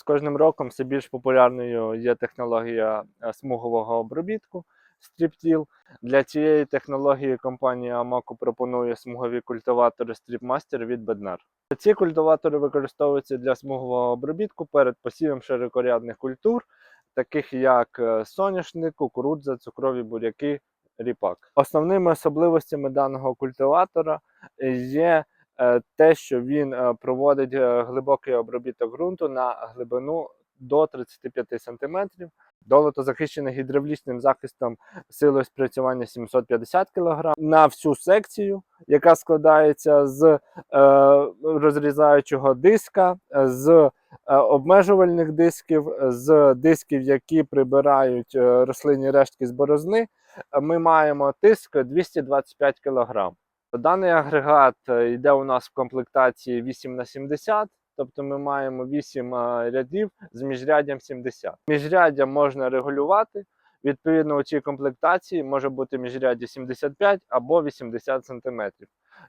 З кожним роком все більш популярною є технологія е, смугового обробітку стріптіл. Для цієї технології компанія Amaco пропонує смугові культиватори StripMaster від Bednar. Ці культиватори використовуються для смугового обробітку перед посівом широкорядних культур, таких як е, соняшник, кукурудза, цукрові буряки, ріпак. Основними особливостями даного культиватора е, є те, що він е, проводить е, глибокий обробіток ґрунту на глибину до 35 см. Долото захищене гідравлічним захистом силою спрацювання 750 кг на всю секцію, яка складається з е, розрізаючого диска, е, з е, обмежувальних дисків, з дисків, які прибирають е, рослинні рештки з борозни. Е, Ми маємо тиск 225 кг. Даний агрегат е, йде у нас в комплектації 8 на 70 Тобто ми маємо 8 е, рядів з міжряддям 70. Міжряддя можна регулювати. Відповідно, у цій комплектації може бути міжряддя 75 або 80 см.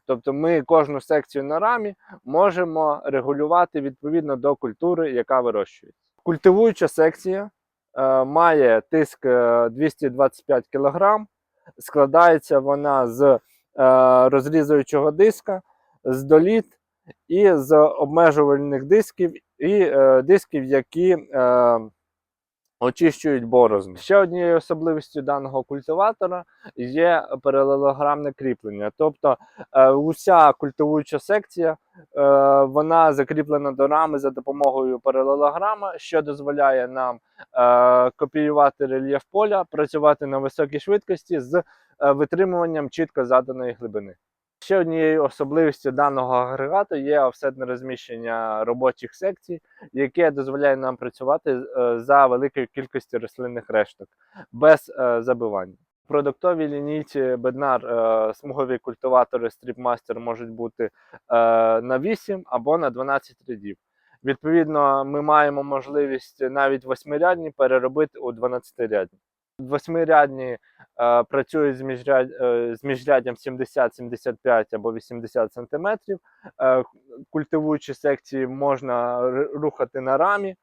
Тобто ми кожну секцію на рамі можемо регулювати відповідно до культури, яка вирощується. Культивуюча секція е, має тиск е, 225 кг, складається вона з е, розрізуючого диска, з доліт і з обмежувальних дисків і е, дисків, які е, очищують борозну. Ще однією особливістю даного культиватора є паралелограмне кріплення. Тобто е, уся культивуюча секція е, вона закріплена до рами за допомогою паралелограма, що дозволяє нам е, копіювати рельєф поля, працювати на високій швидкості з е, витримуванням чітко заданої глибини. Ще однією особливістю даного агрегату є офсетне розміщення робочих секцій, яке дозволяє нам працювати е, за великою кількістю рослинних решток без е, забивання. Продуктовій лінійці Bednar е, смугові культиватори StripMaster можуть бути е, на 8 або на 12 рядів. Відповідно, ми маємо можливість навіть восьмирядні переробити у 12-рядні. Восьмирядні е, працюють з, міжряд, е, з міжряддям 70-75 або 80 см. Е, культивуючі секції можна рухати на рамі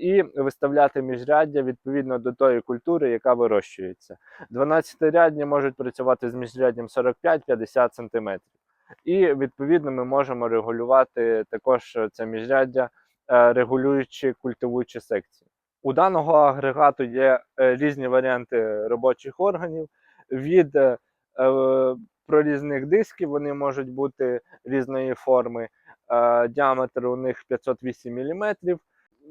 і виставляти міжряддя відповідно до тої культури, яка вирощується. 12-рядні можуть працювати з міжряддям 45-50 см. І відповідно ми можемо регулювати також це міжряддя, е, регулюючи культивуючі секції. У даного агрегату є е, різні варіанти робочих органів. Від е, е, прорізних дисків вони можуть бути різної форми. Е, діаметр у них 508 мм.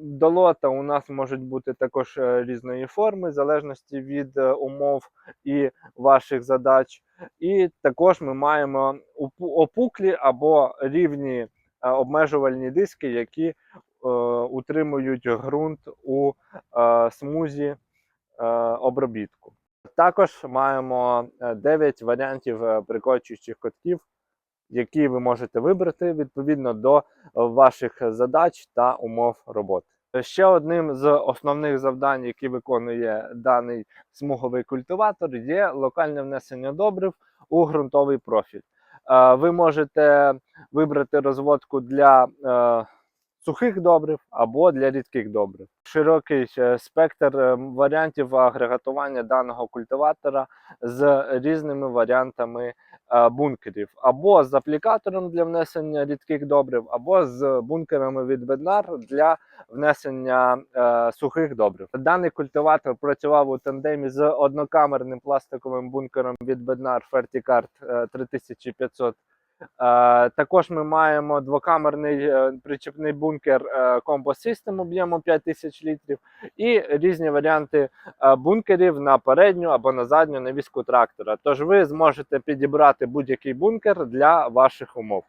Долота у нас можуть бути також е, різної форми, в залежності від е, умов і ваших задач. І також ми маємо опуклі або рівні е, обмежувальні диски, які е, утримують ґрунт у е, смузі е, обробітку. Також маємо 9 варіантів прикочуючих котків, які ви можете вибрати відповідно до ваших задач та умов роботи. Ще одним з основних завдань, які виконує даний смуговий культиватор, є локальне внесення добрив у ґрунтовий профіль. Е, Ви можете вибрати розводку для е, сухих добрив або для рідких добрив. Широкий е, спектр е, варіантів агрегатування даного культиватора з різними варіантами е, бункерів, або з аплікатором для внесення рідких добрив, або з бункерами від Bednar для внесення сухих добрив. Даний культиватор працював у тандемі з однокамерним пластиковим бункером від Bednar FertiCard е, 3500 Е, Також ми маємо двокамерний е, причепний бункер е, Combo System об'ємом 5000 літрів і різні варіанти е, бункерів на передню або на задню навіску трактора. Тож ви зможете підібрати будь-який бункер для ваших умов.